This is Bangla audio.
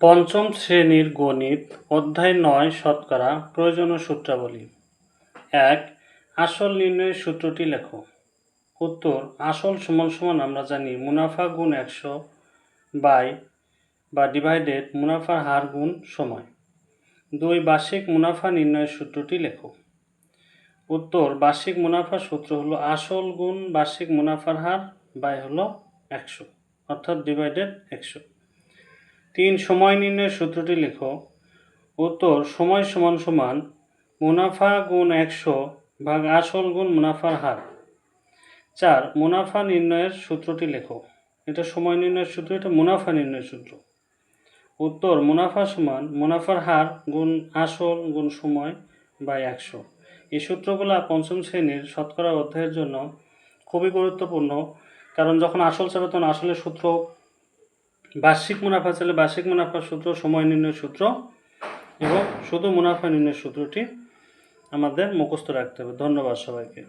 পঞ্চম শ্রেণির গণিত, অধ্যায় নয়, শতকরা প্রয়োজনীয় সূত্রাবলী। এক, আসল নির্ণয়ের সূত্রটি লেখো। উত্তর, আসল সমান সমান আমরা জানি মুনাফা গুণ একশো বাই বা ডিভাইডেড মুনাফার হার গুণ সময়। দুই, বার্ষিক মুনাফা নির্ণয়ের সূত্রটি লেখো। উত্তর, বার্ষিক মুনাফার সূত্র হলো আসল গুণ বার্ষিক মুনাফার হার বাই হলো একশো, অর্থাৎ ডিভাইডেড একশো। তিন সময় নির্ণয়ের সূত্রটি লেখো। উত্তর, সময় সমান সমান মুনাফা গুণ একশো ভাগ আসল গুণ মুনাফার হার। চার, মুনাফা নির্ণয়ের সূত্রটি লেখো। এটা সময় নির্ণয়ের সূত্র, এটা মুনাফা নির্ণয়ের সূত্র। উত্তর, মুনাফা সমান মুনাফার হার গুণ আসল গুণ সময় বাই একশো। এই সূত্রগুলো পঞ্চম শ্রেণির শতকরা অধ্যায়ের জন্য খুবই গুরুত্বপূর্ণ, কারণ যখন আসল চাবে তখন আসলের সূত্র বার্ষিক মুনাফা চাইলে বার্ষিক মুনাফার সূত্র, সময় নির্ণয় সূত্র এবং শুধু মুনাফা নির্ণয় সূত্রটি আমাদের মুখস্থ রাখতে হবে। ধন্যবাদ সবাইকে।